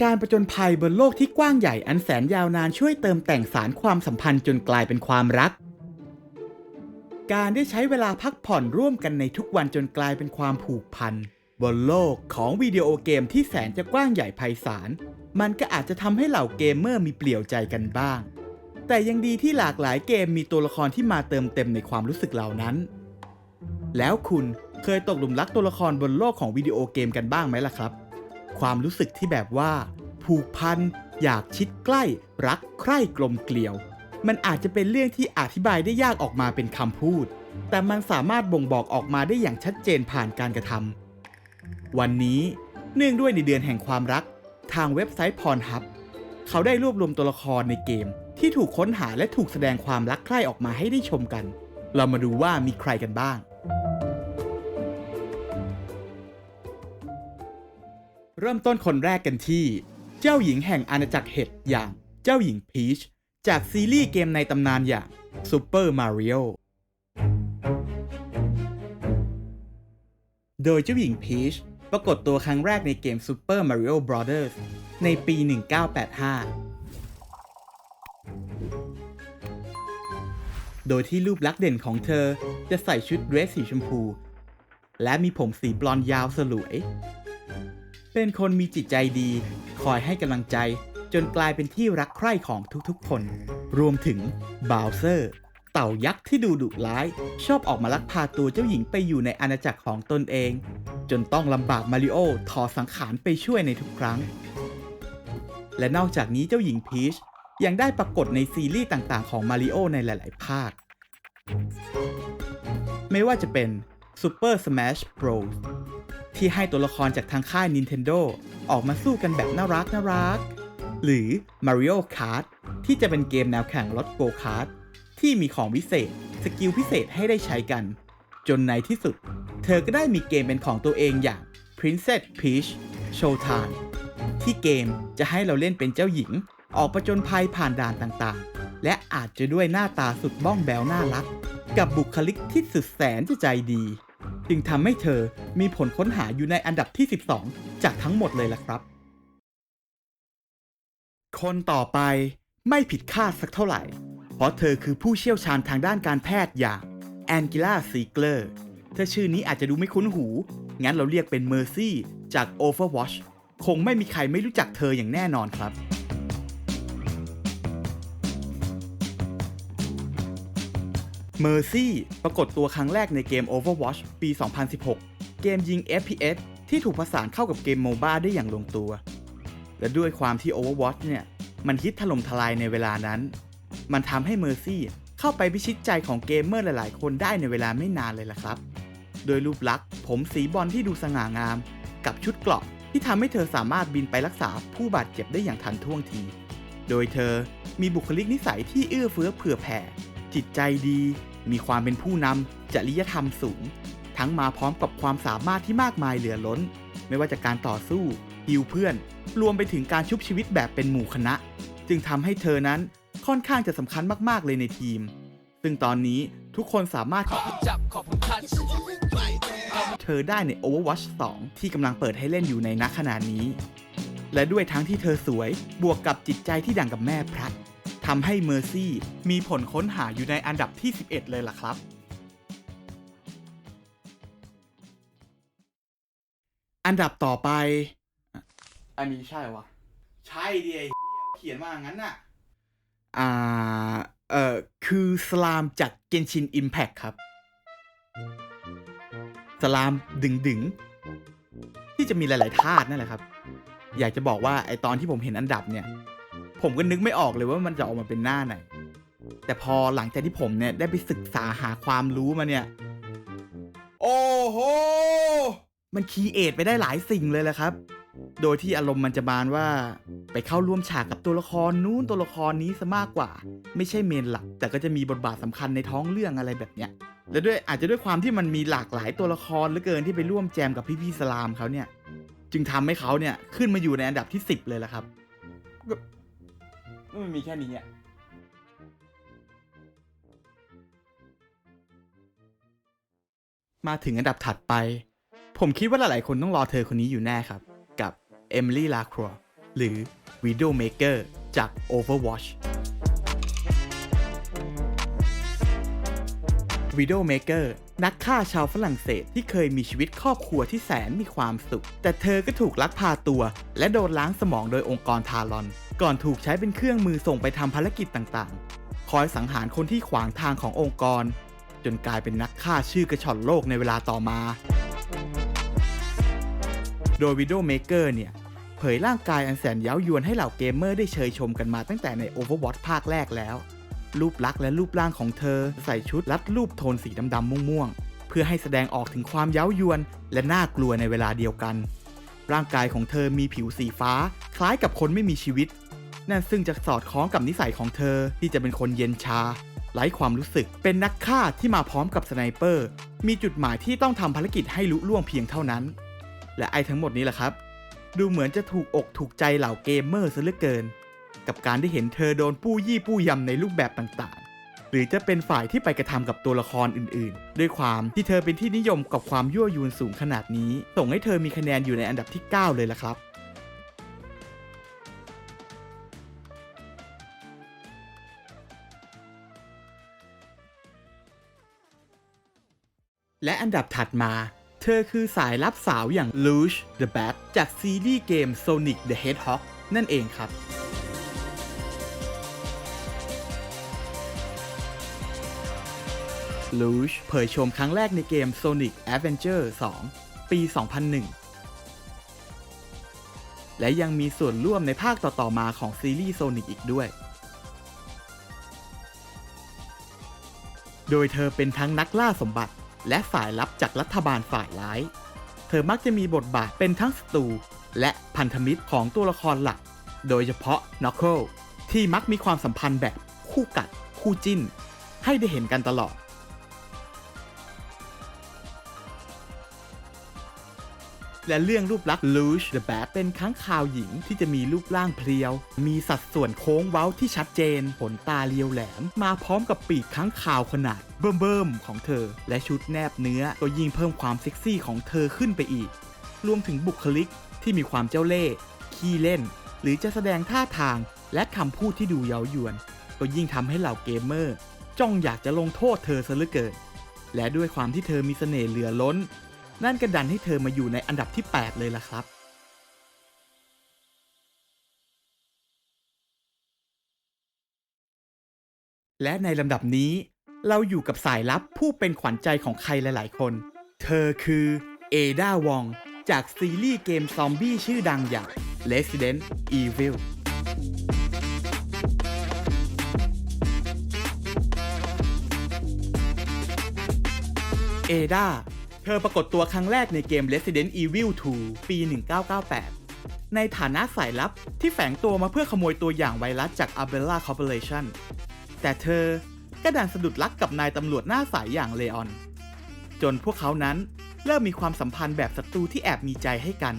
การประจนภัยบนโลกที่กว้างใหญ่อันแสนยาวนานช่วยเติมแต่งสารความสัมพันธ์จนกลายเป็นความรัก การได้ใช้เวลาพักผ่อนร่วมกันในทุกวันจนกลายเป็นความผูกพัน บนโลกของวิดีโอเกมที่แสนจะกว้างใหญ่ไพศาล มันก็อาจจะทำให้เหล่าเกมเมอร์มีเปลี่ยวใจกันบ้าง แต่ยังดีที่หลากหลายเกมมีตัวละครที่มาเติมเต็มในความรู้สึกเหล่านั้น แล้วคุณเคยตกหลุมรักตัวละครบนโลกของวิดีโอเกมกันบ้างไหมล่ะครับ ความรู้สึกที่แบบว่า ผูกพัน อยากชิดใกล้ รักใคร่กลมเกลียว มันอาจจะเป็นเรื่องที่อธิบายได้ยากออกมาเป็นคำพูด แต่มันสามารถบ่งบอกออกมาได้อย่างชัดเจนผ่านการกระทำวันนี้เนื่องด้วยในเดือนแห่งความรัก ทางเว็บไซต์พรฮับเขาได้รวบรวมตัวละครในเกม ที่ถูกค้นหาและถูกแสดงความรักใคร่ออกมาให้ได้ชมกัน เรามาดูว่ามีใครกันบ้าง เริ่มต้นคนแรกกันที่ เจ้าหญิงแห่งอาณาจักรเห็ดอย่างเจ้าหญิงพีชจากซีรีส์เกมในตำนานอย่าง Super Mario โดยเจ้าหญิงพีชปรากฏตัวครั้งแรกในเกม Super Mario Bros. ในปี 1985 โดยที่รูปลักษณ์เด่นของเธอจะใส่ชุดเดรสสีชมพู และมีผมสีบลอนยาวสลวย เป็นคนมีจิตใจดี คอยให้กำลังใจ จนกลายเป็นที่รักใคร่ของทุกๆคน รวมถึงบาวเซอร์ เต่ายักษ์ที่ดูดุร้าย ชอบออกมาลักพาตัวเจ้าหญิงไปอยู่ในอาณาจักรของตนเอง จนต้องลำบากมาริโอถอดสังขารไปช่วยในทุกครั้ง และนอกจากนี้เจ้าหญิงพีชยังได้ปรากฏในซีรีส์ต่างๆ ของมาริโอในหลาย ๆ ภาค ไม่ว่าจะเป็น Super Smash Bros ที่ให้ตัวละครจากทางค่าย Nintendo ออกมาสู้กันแบบน่ารักน่ารัก หรือ Mario Kart ที่จะเป็นเกมแนวแข่งรถโกคาร์ทที่มีของวิเศษ สกิลพิเศษให้ได้ใช้กัน จนในที่สุด เธอก็ได้มีเกมเป็นของตัวเองอย่าง Princess Peach Showtime ที่เกมจะให้เราเล่นเป็นเจ้าหญิง ออกประจนภัยผ่านด่านต่างๆ และอาจจะด้วยหน้าตาสุดบ้องแบวน่ารัก กับบุคลิกที่สุดแสนจะใจดี จึงทำให้เธอมีผลค้นหาอยู่ในอันดับที่ 12 จากทั้งหมดเลยล่ะครับ คนต่อไปไม่ผิดคาดสักเท่าไหร่ เพราะเธอคือผู้เชี่ยวชาญทางด้านการแพทย์อย่างแอนกิล่าซีเกอร์ถ้าชื่อนี้อาจจะดูไม่คุ้นหู งั้นเราเรียกเป็นเมอร์ซี่จาก Overwatch คงไม่มีใครไม่รู้จักเธออย่างแน่นอนครับ เมอร์ซี่ปรากฏตัวครั้งแรกในเกม Overwatch ปี 2016 เกมยิง FPS ที่ถูกผสานเข้ากับเกมโมบ้าได้อย่างลงตัว และด้วยความที่ Overwatch เนี่ย มันฮิตถล่มทลายในเวลานั้น มันทำให้เมอร์ซี่เข้าไปพิชิตใจของเกมเมอร์หลาย ๆ คนได้ในเวลาไม่นานเลยล่ะครับ โดยรูปลักษณ์ ผมสีบอลที่ดูสง่างาม กับชุดเกราะที่ทำให้เธอสามารถบินไปรักษาผู้บาดเจ็บได้อย่างทันท่วงที โดยเธอมีบุคลิกนิสัยที่เอื้อเฟื้อเผื่อแผ่จิตใจดี มีความเป็นผู้นำจริยธรรมสูง ทั้งมาพร้อมกับความสามารถที่มากมายเหลือล้น ไม่ว่าจะการต่อสู้ฮิวเพื่อน รวมไปถึงการชุบชีวิตแบบเป็นหมู่คณะ จึงทำให้เธอนั้นค่อนข้างจะสำคัญมากๆเลยในทีม ซึ่งตอนนี้ทุกคนสามารถจับขอบคุณทัชเธอได้ใน Overwatch 2 ที่กำลังเปิดให้เล่นอยู่ในนักขณะนี้ และด้วยทั้งที่เธอสวยบวกกับจิตใจที่ดังกับแม่พระ ทำให้เมอร์ซี่มีผลค้นหาอยู่ในอันดับที่ 11 เลยล่ะครับ อันดับต่อไปอะอันนี้ใช่วะใช่ดิไอ้เหี้ยเขียนมาอย่างนั้นน่ะ อ่า เอ่อ คือสลามจาก Genshin Impact ครับ สลามดึงดึงๆที่จะมีหลาย ๆ ธาตุนั่นแหละครับ อยากจะบอกว่าไอตอนที่ผมเห็นอันดับเนี่ย ผมก็นึกไม่ออกเลยว่ามันจะออกมาเป็นหน้าไหน แต่พอหลังจากที่ผมเนี่ยได้ไปศึกษาหาความรู้มาเนี่ย โอ้โห มันคีเอทไปได้หลายสิ่งเลยแหละครับ โดยที่อารมณ์มันจะบานว่า ไปเข้าร่วมฉากกับตัวละครนู้นตัวละครนี้ซะมากกว่า ไม่ใช่เมนหลัก แต่ก็จะมีบทบาทสำคัญในท้องเรื่องอะไรแบบเนี้ยและด้วยอาจจะด้วยความที่มันมีหลากหลายตัวละครเหลือเกินที่ไปร่วมแจมกับพี่ๆสลามเขาเนี่ย จึงทำให้เขาเนี่ยขึ้นมาอยู่ในอันดับที่ 10 เลยละครับ มันมีแค่นี้อะมาถึงอันดับถัดไป ผมคิดว่าหลายๆคนต้องรอเธอคนนี้อยู่แน่ครับ กับเอมิลี่ลาครัวหรือ Widowmaker จาก Overwatch Widowmaker นักฆ่าชาวฝรั่งเศสที่เคยมีชีวิตครอบครัวที่แสนมีความสุข แต่เธอก็ถูกลักพาตัว และโดนล้างสมองโดยองค์กรทารอน ก่อนถูกใช้เป็นเครื่องมือส่งไปทำภารกิจต่างๆ คอยสังหารคนที่ขวางทางขององค์กร จนกลายเป็นนักฆ่าชื่อกระชอนโลกในเวลาต่อมา โดย Widowmaker เนี่ยเผยร่างกายอันแสนเย้ายวนให้เหล่าเกมเมอร์ได้เชยชมกันมาตั้งแต่ใน Overwatch ภาคแรกแล้ว รูปลักษณ์และรูปร่างของเธอ ใส่ชุดรัดรูปโทนสีดำๆม่วงๆ เพื่อให้แสดงออกถึงความเย้ายวน และน่ากลัวในเวลาเดียวกัน ร่างกายของเธอมีผิวสีฟ้า คล้ายกับคนไม่มีชีวิต นั่นซึ่งจะสอดคล้องกับนิสัยของเธอที่จะเป็นคนเย็นชาไร้ความรู้สึกเป็นนักฆ่าที่มาพร้อมกับสไนเปอร์ มีจุดหมายที่ต้องทำภารกิจให้ลุล่วงเพียงเท่านั้น และไอ้ทั้งหมดนี้แหละครับ ดูเหมือนจะถูกอกถูกใจเหล่าเกมเมอร์ซะเหลือเกิน กับการได้เห็นเธอโดนปู้ยี่ปู้ยำในรูปแบบต่างๆ หรือจะเป็นฝ่ายที่ไปกระทำกับตัวละครอื่นๆ ด้วยความที่เธอเป็นที่นิยมกับความยั่วยวนสูงขนาดนี้ ส่งให้เธอมีคะแนนอยู่ในอันดับที่ 9 เลยล่ะครับและอันดับถัดมา เธอคือสายลับสาวอย่าง Luge the Bat จากซีรีส์เกม Sonic the Hedgehog นั่นเองครับ Luge เผยโฉมครั้งแรกในเกม Sonic Adventure 2 ปี 2001 และยังมีส่วนร่วมในภาคต่อ ๆ มาของซีรีส์ Sonic อีกด้วย โดยเธอเป็นทั้งนักล่าสมบัติ และฝ่ายลับจากรัฐบาลฝ่ายร้าย เธอมักจะมีบทบาทเป็นทั้งศัตรูและพันธมิตรของตัวละครหลัก โดยเฉพาะ Knuckle ที่มักมีความสัมพันธ์แบบคู่กัดคู่จิ้น ให้ได้เห็นกันตลอด และเรื่องรูปลักษณ์ Luge the Bat เป็นค้างคาวหญิงที่จะมีรูปร่างเพรียว มีสัดส่วนโค้งเว้าที่ชัดเจน ขนตาเรียวแหลม มาพร้อมกับปีกค้างคาวขนาดเบิ่มๆของเธอ และชุดแนบเนื้อก็ยิ่งเพิ่มความเซ็กซี่ของเธอขึ้นไปอีก รวมถึงบุคลิกที่มีความเจ้าเล่ห์ขี้เล่น หรือจะแสดงท่าทางและคำพูดที่ดูเย้ายวน ก็ยิ่งทำให้เหล่าเกมเมอร์ จ้องอยากจะลงโทษเธอซะเหลือเกินและด้วยความที่เธอมีเสน่ห์เหลือล้น นั่นก็ดันให้เธอมาอยู่ในอันดับที่ 8 เลยล่ะครับและในลำดับนี้ เราอยู่กับสายลับผู้เป็นขวัญใจของใครหลาย ๆ คน เธอคือเอดาวองจากซีรีส์เกมซอมบี้ชื่อดังอย่าง Resident Evil เอดา เธอปรากฏตัวครั้งแรกในเกม Resident Evil 2 ปี 1998 ในฐานะสายลับที่แฝงตัวมาเพื่อขโมยตัวอย่างไวรัสจาก Umbrella Corporation แต่เธอก็ดันสะดุดรักกับนายตำรวจหน้าใสยอย่างเลออน จนพวกเขานั้นเริ่มมีความสัมพันธ์แบบศัตรูที่แอบมีใจให้กัน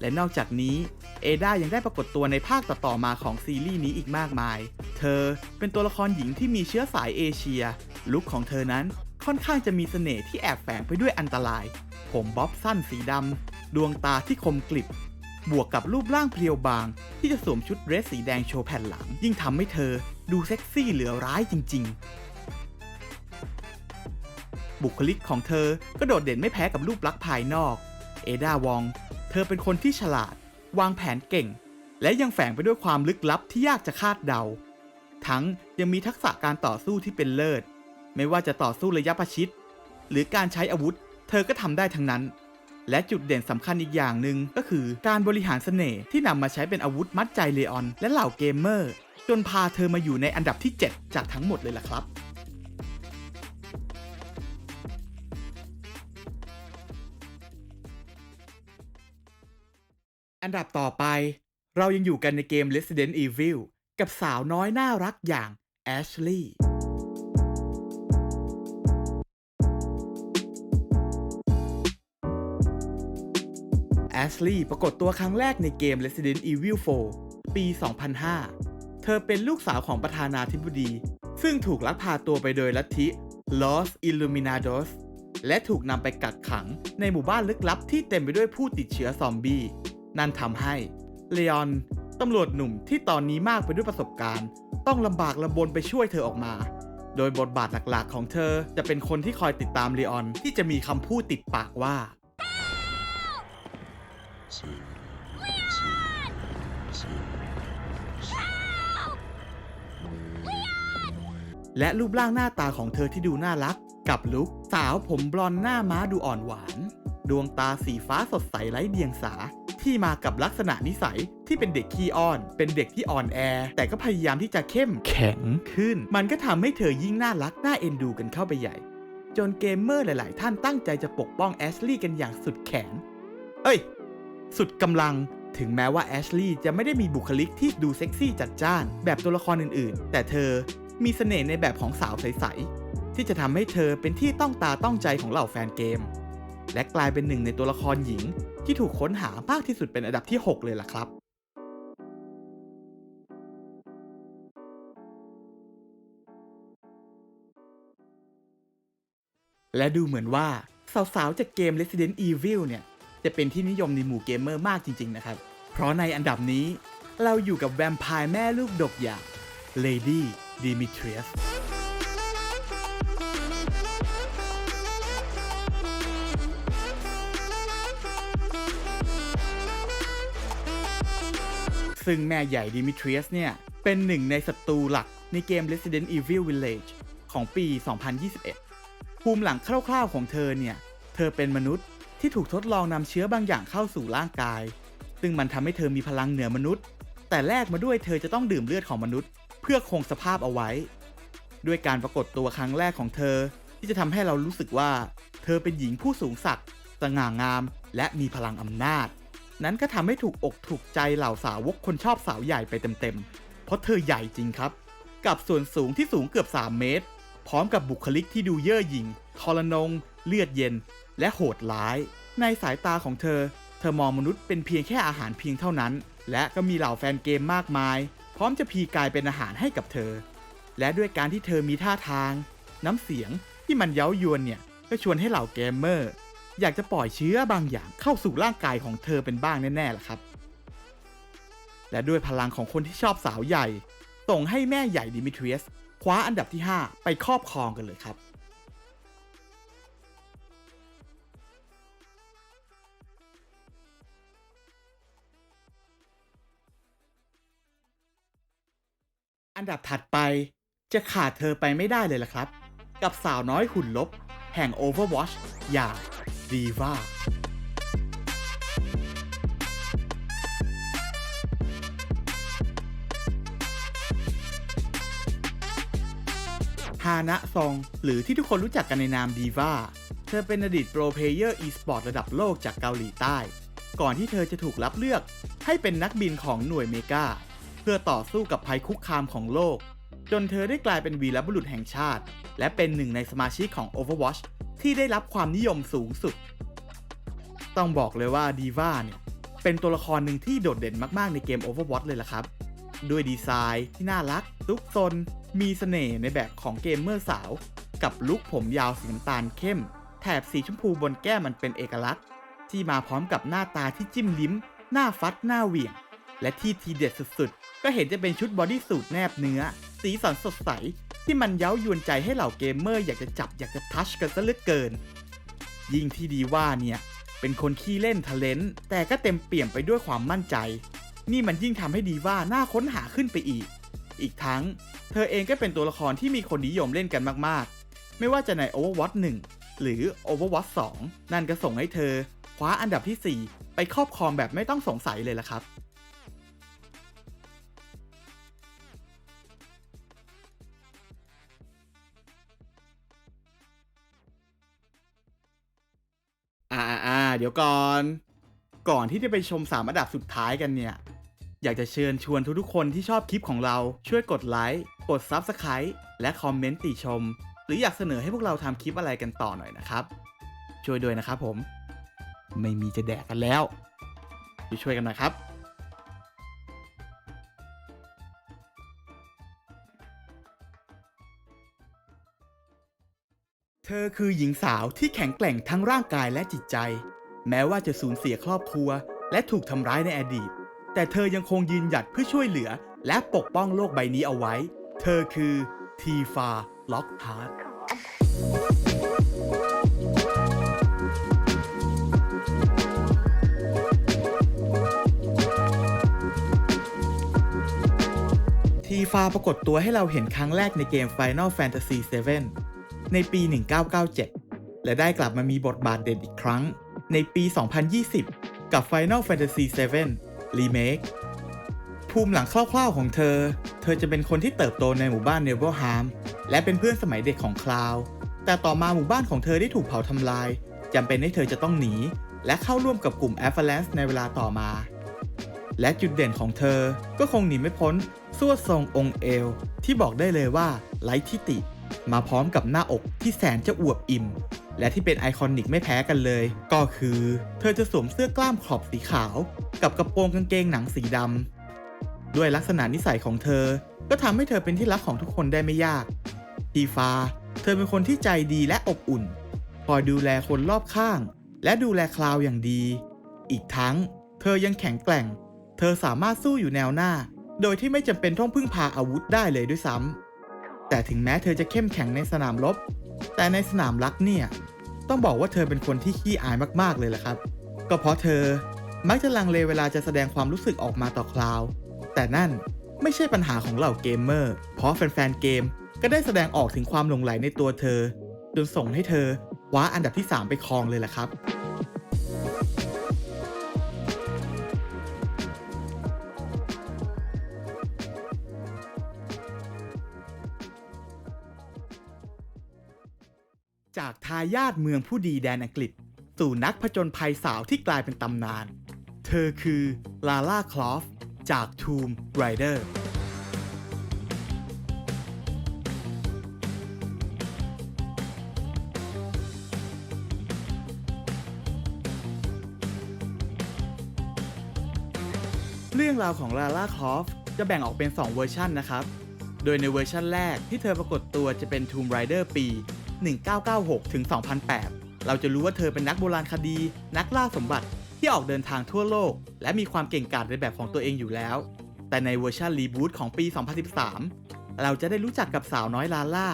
และนอกจากนี้เอดายังได้ปรากฏตัวในภาคต่อๆมาของซีรีส์นี้อีกมากมาย เธอเป็นตัวละครหญิงที่มีเชื้อสายเอเชีย ลุคของเธอนั้น ค่อนข้างจะมีเสน่ห์ที่แอบแฝงไปด้วยอันตราย ผมบ๊อบสั้นสีดำ ดวงตาที่คมกริบบวกกับรูปร่างเพรียวบาง ที่จะสวมชุดเดรสสีแดงโชว์แผ่นหลัง ยิ่งทำให้เธอดูเซ็กซี่เหลือร้ายจริง ๆ บุคลิกของเธอก็โดดเด่นไม่แพ้กับรูปลักษณ์ภายนอก เอดาวอง เธอเป็นคนที่ฉลาด วางแผนเก่ง และยังแฝงไปด้วยความลึกลับที่ยากจะคาดเดา ทั้งยังมีทักษะการต่อสู้ที่เป็นเลิศ ไม่ว่าจะต่อสู้ระยะประชิด หรือการใช้อาวุธ เธอก็ทำได้ทั้งนั้น และจุดเด่นสำคัญอีกอย่างหนึ่งก็คือการบริหารเสน่ห์ที่นำมาใช้เป็นอาวุธมัดใจเลออน และเหล่าเกมเมอร์ จนพาเธอมาอยู่ในอันดับที่ 7 จากทั้งหมดเลยล่ะครับอันดับต่อไป เรายังอยู่กันในเกม Resident Evil กับสาวน้อยน่ารักอย่าง Ashley แอชลีย์ ปรากฏตัวครั้งแรกในเกม Resident Evil 4 ปี 2005 เธอเป็นลูกสาวของประธานาธิบดี ซึ่งถูกลักพาตัวไปโดยลัทธิ Los Illuminados และถูกนำไปกักขังในหมู่บ้านลึกลับที่เต็มไปด้วยผู้ติดเชื้อซอมบี้ นั่นทำให้เลออนตำรวจหนุ่มที่ตอนนี้มากไปด้วยประสบการณ์ ต้องลำบากลำบนไปช่วยเธอออกมา โดยบทบาทหลักๆ ของเธอจะเป็นคนที่คอยติดตามเลออนที่จะมีคำพูดติดปากว่า และรูปร่างหน้าตาของเธอที่ดูน่ารัก กับลุคสาวผมบลอนหน้าม้าดูอ่อนหวาน ดวงตาสีฟ้าสดใสไร้เดียงสา ที่มากับลักษณะนิสัยที่เป็นเด็กขี้อ้อน เป็นเด็กที่อ่อนแอ แต่ก็พยายามที่จะเข้มแข็งขึ้น มันก็ทำให้เธอยิ่งน่ารักน่าเอ็นดูกันเข้าไปใหญ่ จนเกมเมอร์หลาย ๆ ท่านตั้งใจจะปกป้องแอชลีย์กันอย่างสุดแขน เอ้ย สุดกำลังถึงแม้ว่าแอชลีย์จะไม่ได้มีบุคลิกที่ดูเซ็กซี่จัดจ้าน แบบตัวละครอื่นๆ แต่เธอมีเสน่ห์ในแบบของสาวใสๆ ที่จะทำให้เธอเป็นที่ต้องตาต้องใจของเหล่าแฟนเกม และกลายเป็นหนึ่งในตัวละครหญิง ที่ถูกค้นหามากที่สุดเป็นอันดับที่ 6 เลยล่ะครับ และดูเหมือนว่าสาวๆจากเกม Resident Evil เนี่ย จะเป็นที่นิยมในหมู่เกมเมอร์มากจริง ๆ นะครับ เพราะในอันดับนี้เราอยู่กับแวมไพร์แม่ลูกดกอย่าง Lady Demetrius ซึ่งแม่ใหญ่ดิมิทรีสเนี่ย เป็นหนึ่งในศัตรูหลักในเกม Resident Evil Village ของปี 2021 ภูมิหลังคร่าวๆของเธอเนี่ย เธอเป็นมนุษย์ ที่ถูกทดลองนำเชื้อบางอย่างเข้าสู่ร่างกาย ซึ่งมันทำให้เธอมีพลังเหนือมนุษย์ แต่แลกมาด้วยเธอจะต้องดื่มเลือดของมนุษย์ เพื่อคงสภาพเอาไว้ ด้วยการปรากฏตัวครั้งแรกของเธอ ที่จะทำให้เรารู้สึกว่า เธอเป็นหญิงผู้สูงศักดิ์สง่างาม และมีพลังอำนาจ นั้นก็ทำให้ถูกอกถูกใจเหล่าสาวกคนชอบสาวใหญ่ไปเต็มๆ เพราะเธอใหญ่จริงครับ กับส่วนสูงที่สูงเกือบ 3 เมตร พร้อมกับบุคลิกที่ดูเย่อหยิ่ง ทรนง เลือดเย็น และโหดร้าย ในสายตาของเธอ เธอมองมนุษย์เป็นเพียงแค่อาหารเพียงเท่านั้น และก็มีเหล่าแฟนเกมมากมาย พร้อมจะพีกายเป็นอาหารให้กับเธอ และด้วยการที่เธอมีท่าทาง น้ำเสียงที่มันเย้ายวนเนี่ยก็ชวนให้เหล่าเกมเมอร์ อยากจะปล่อยเชื้อบางอย่างเข้าสู่ร่างกายของเธอเป็นบ้างแน่ๆล่ะครับ และด้วยพลังของคนที่ชอบสาวใหญ่ส่งให้แม่ใหญ่ดิมิทรีสคว้าอันดับที่ 5 ไปครอบครองกันเลยครับ อันดับถัดไปจะขาดเธอไปไม่ได้เลยล่ะครับ กับสาวน้อยหุ่นลบ แห่ง Overwatch อย่าง Diva ฮานะซอง หรือที่ทุกคนรู้จักกันในนาม Diva เธอเป็นอดีตโปรเพเยอร์ e-sport ระดับโลกจากเกาหลีใต้ ก่อนที่เธอจะถูกรับเลือกให้เป็นนักบินของหน่วยเมกา พื่อต่อสู้กับภัยคุกคามของโลก จนเธอได้กลายเป็นวีรบุรุษแห่งชาติ และเป็นหนึ่งในสมาชิกของ Overwatch ที่ได้รับความนิยมสูงสุด ต้องบอกเลยว่าดีว่าเนี่ยเป็นตัวละครหนึ่งที่โดดเด่นมากๆในเกม Overwatch เลยล่ะครับ ด้วยดีไซน์ที่น่ารักซุกซน มีเสน่ห์ในแบบของเกมเมอร์สาว กับลุคผมยาวสีน้ำตาลเข้ม แถบสีชมพูบนแก้มมันเป็นเอกลักษณ์ ที่มาพร้อมกับหน้าตาที่จิ้มลิ้ม หน้าฟัดหน้าเหวี่ยง และที่ทีเด็ดสุด ก็เห็นจะเป็นชุดบอดี้สูทแนบเนื้อ สีสันสดใส ที่มันเย้ายวนใจให้เหล่าเกมเมอร์อยากจะจับอยากจะทัชกันซะเหลือเกิน ยิ่งที่ดีว่าเนี่ย เป็นคนขี้เล่นทะเลนแต่ก็เต็มเปี่ยมไปด้วยความมั่นใจ นี่มันยิ่งทำให้ดีว่าน่าค้นหาขึ้นไปอีก อีกทั้ง เธอเองก็เป็นตัวละครที่มีคนนิยมเล่นกันมากๆ ไม่ว่าจะใน Overwatch 1 หรือ Overwatch 2 นั่นก็ส่งให้เธอ คว้าอันดับที่ 4 ไปครอบครองแบบไม่ต้องสงสัยเลยล่ะครับ อ่าอ่าเดี๋ยวก่อน ก่อนที่จะไปชมสามอันดับสุดท้ายกันเนี่ย อยากจะเชิญชวนทุกๆคนที่ชอบคลิปของเราช่วยกดไลค์กด Subscribe และคอมเมนต์ติชม หรืออยากเสนอให้พวกเราทำคลิปอะไรกันต่อหน่อยนะครับ ช่วยด้วยนะครับผม ไม่มีจะแดกกันแล้วช่วยๆกันหน่อยครับ เธอคือหญิงสาวที่แข็งแกร่งทั้งร่างกายและจิตใจ แม้ว่าจะสูญเสียครอบครัว และถูกทำร้ายในอดีต แต่เธอยังคงยืนหยัดเพื่อช่วยเหลือ และปกป้องโลกใบนี้เอาไว้ เธอคือทีฟาล็อกฮาร์ดทีฟาปรากฏตัวให้เราเห็นครั้งแรกในเกม Final Fantasy VII ในปี 1997 และได้กลับมามีบทบาทเด่นอีกครั้ง ในปี 2020 กับ Final Fantasy VII Remake ภูมิหลังคร่าวๆของเธอ เธอจะเป็นคนที่เติบโตในหมู่บ้านเนเวอร์ฮามและเป็นเพื่อนสมัยเด็กของคลาว แต่ต่อมาหมู่บ้านของเธอได้ถูกเผาทำลายจำเป็นให้เธอจะต้องหนี และเข้าร่วมกับกลุ่ม a v a l a n c e ในเวลาต่อมา และจุดเด่นของเธอก็คงหนีไม่พ้นสวดทรงองค์เอวที่บอกได้เลยว่าไร้ทิติ มาพร้อมกับหน้าอกที่แสนจะอวบอิ่ม และที่เป็นไอคอนิกไม่แพ้กันเลย ก็คือ เธอจะสวมเสื้อกล้ามขอบสีขาว กับกระโปรงกางเกงหนังสีดำด้วยลักษณะนิสัยของเธอ ก็ทำให้เธอเป็นที่รักของทุกคนได้ไม่ยากทีฟ้าเธอเป็นคนที่ใจดีและอบอุ่น คอยดูแลคนรอบข้าง และดูแลคลาวอย่างดี อีกทั้ง เธอยังแข็งแกร่ง เธอสามารถสู้อยู่แนวหน้า โดยที่ไม่จำเป็นต้องพึ่งพาอาวุธได้เลยด้วยซ้ำ แต่ถึงแม้เธอจะเข้มแข็งในสนามรบ แต่ในสนามรักเนี่ย ต้องบอกว่าเธอเป็นคนที่ขี้อายมากๆเลยแหละครับ ก็เพราะเธอมักจะลังเลเวลาจะแสดงความรู้สึกออกมาต่อคลาว แต่นั่นไม่ใช่ปัญหาของเหล่าเกมเมอร์ เพราะแฟนๆเกมก็ได้แสดงออกถึงความหลงไหลในตัวเธอ จนส่งให้เธอคว้าอันดับที่ 3 ไปครองเลยแหละครับ จากทายาทเมืองผู้ดีแดนอังกฤษ สู่นักผจญภัยสาวที่กลายเป็นตำนาน เธอคือลาล่าคลอฟจาก Tomb Raider เรื่องราวของลาล่าคลอฟจะแบ่งออกเป็น 2 เวอร์ชันนะครับ โดยในเวอร์ชันแรกที่เธอปรากฏตัวจะเป็น Tomb Raider ปี 1996 ถึง 2008 เราจะรู้ว่าเธอเป็นนักโบราณคดี นักล่าสมบัติที่ออกเดินทางทั่วโลก และมีความเก่งกาจในแบบของตัวเองอยู่แล้ว แต่ในเวอร์ชันรีบูตของปี 2013 เราจะได้รู้จักกับสาวน้อยลาล่า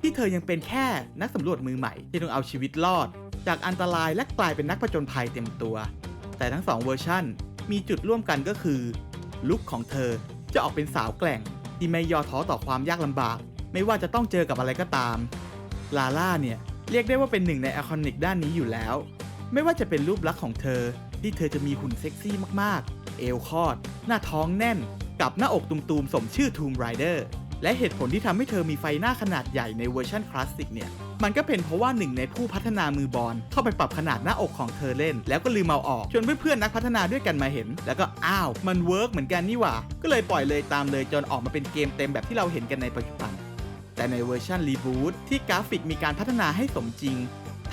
ที่เธอยังเป็นแค่นักสำรวจมือใหม่ ที่ต้องเอาชีวิตรอด จากอันตรายและกลายเป็นนักผจญภัยเต็มตัว แต่ทั้งสองเวอร์ชันมีจุดร่วมกันก็คือลุคของเธอจะออกเป็นสาวแกร่ง ที่ไม่ย่อท้อต่อความยากลำบาก ไม่ว่าจะต้องเจอกับอะไรก็ตาม ลาล่าเนี่ย เรียกได้ว่าเป็นหนึ่งในไอคอนิกด้านนี้อยู่แล้ว ไม่ว่าจะเป็นรูปลักษณ์ของเธอ ที่เธอจะมีหุ่นเซ็กซี่มากๆ เอวคอด หน้าท้องแน่น กับหน้าอกตุมๆ สมชื่อ Tomb Raider และเหตุผลที่ทำให้เธอมีไฟหน้าขนาดใหญ่ในเวอร์ชันคลาสสิกเนี่ย มันก็เป็นเพราะว่าหนึ่งในผู้พัฒนามือบอลเข้าไปปรับขนาดหน้าอกของเธอเล่น แล้วก็ลืมเอาออกจนเพื่อนๆนักพัฒนาด้วยกันมาเห็น แล้วก็อ้าว มันเวิร์กเหมือนกันนี่หว่า ก็เลยปล่อยเลยตามเลยจนออกมาเป็นเกมเต็มแบบที่เราเห็นกันในปัจจุบัน แต่ในเวอร์ชันรีบูตที่กราฟิกมีการพัฒนาให้สมจริง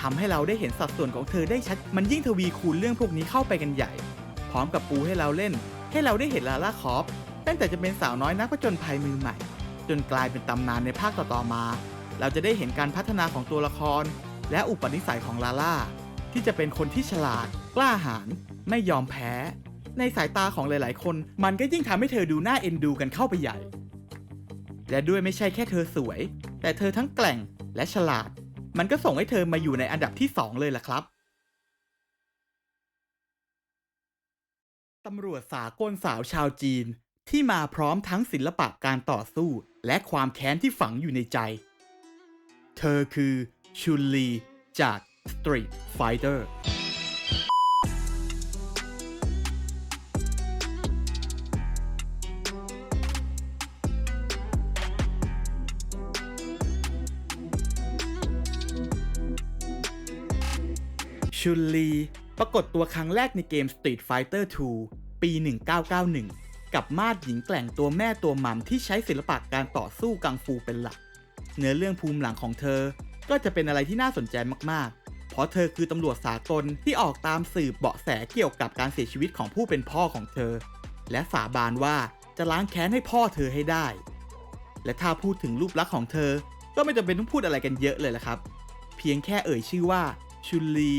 ทำให้เราได้เห็นสัดส่วนของเธอได้ชัด มันยิ่งทวีคูณเรื่องพวกนี้เข้าไปกันใหญ่ พร้อมกับปูให้เราเล่น ให้เราได้เห็นลาล่าคอฟตั้งแต่จะเป็นสาวน้อยนักผจญภัยมือใหม่ จนกลายเป็นตำนานในภาคต่อๆมา เราจะได้เห็นการพัฒนาของตัวละคร และอุปนิสัยของลาล่า ที่จะเป็นคนที่ฉลาด กล้าหาญไม่ยอมแพ้ ในสายตาของหลาย ๆ คน มันก็ยิ่งทำให้เธอดูน่าเอ็นดูกันเข้าไปใหญ่ และด้วยไม่ใช่แค่เธอสวย แต่เธอทั้งแกร่งและฉลาด มันก็ส่งให้เธอมาอยู่ในอันดับที่ 2 เลยล่ะครับ ตำรวจสากลสาวชาวจีน ที่มาพร้อมทั้งศิลปะการต่อสู้และความแค้นที่ฝังอยู่ในใจ เธอคือชุนลีจาก Street Fighter ชุนลี ปรากฏตัวครั้งแรกในเกม Street Fighter 2 ปี 1991 กับมาดหญิงแกล่งตัวแม่ตัวมัมที่ใช้ศิลปะการต่อสู้กังฟูเป็นหลัก เนื้อเรื่องภูมิหลังของเธอ ก็จะเป็นอะไรที่น่าสนใจมากๆ เพราะเธอคือตำรวจสากลที่ออกตามสืบเบาะแสเกี่ยวกับการเสียชีวิตของผู้เป็นพ่อของเธอ และสาบานว่าจะล้างแค้นให้พ่อเธอให้ได้ และถ้าพูดถึงรูปลักษณ์ของเธอ ก็ไม่จำเป็นต้องพูดอะไรกันเยอะเลยละครับ เพียงแค่เอ่ยชื่อว่า ชุนลี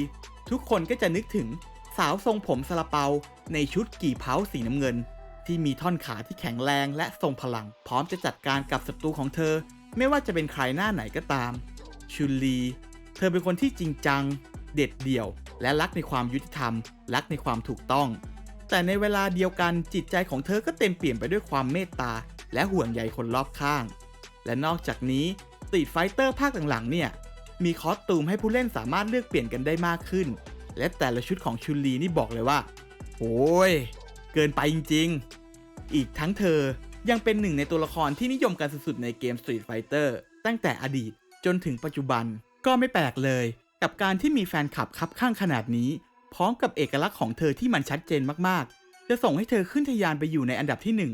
ทุกคนก็จะนึกถึงสาวทรงผมสลาเปา ในชุดกี่เผาสีน้ำเงิน ที่มีท่อนขาที่แข็งแรงและทรงพลัง พร้อมจะจัดการกับศัตรูของเธอ ไม่ว่าจะเป็นใครหน้าไหนก็ตาม ชุนลี เธอเป็นคนที่จริงจัง เด็ดเดี่ยว และรักในความยุติธรรม รักในความถูกต้อง แต่ในเวลาเดียวกันจิตใจของเธอก็เต็มเปลี่ยนไปด้วยความเมตตา และห่วงใยคนรอบข้าง และนอกจากนี้ Street Fighter ภาคหลังๆเนี่ย มีคอสตูมให้ผู้เล่นสามารถเลือกเปลี่ยนกันได้มากขึ้น และแต่ละชุดของชุนลีนี่บอกเลยว่าโอ้ย เกินไปจริง ๆ อีกทั้งเธอยังเป็นหนึ่งในตัวละครที่นิยมกันสุดๆในเกม Street Fighter ตั้งแต่อดีตจนถึงปัจจุบันก็ไม่แปลกเลย กับการที่มีแฟนคลับคับข้างขนาดนี้ พร้อมกับเอกลักษณ์ของเธอที่มันชัดเจนมากๆ จะส่งให้เธอขึ้นทะยานไปอยู่ในอันดับที่หนึ่ง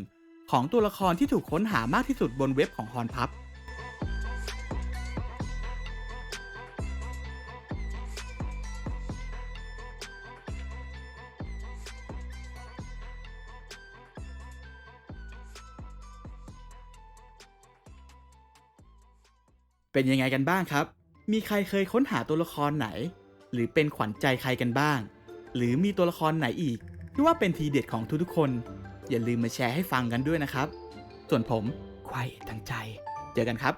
ของตัวละครที่ถูกค้นหามากที่สุดบนเว็บของฮอนพับ เป็นยังไงกันบ้างครับ มีใครเคยค้นหาตัวละครไหน หรือเป็นขวัญใจใครกันบ้าง หรือมีตัวละครไหนอีก ที่ว่าเป็นทีเด็ดของทุกๆคน อย่าลืมมาแชร์ให้ฟังกันด้วยนะครับ ส่วนผมควายทั้งใจ เจอกันครับ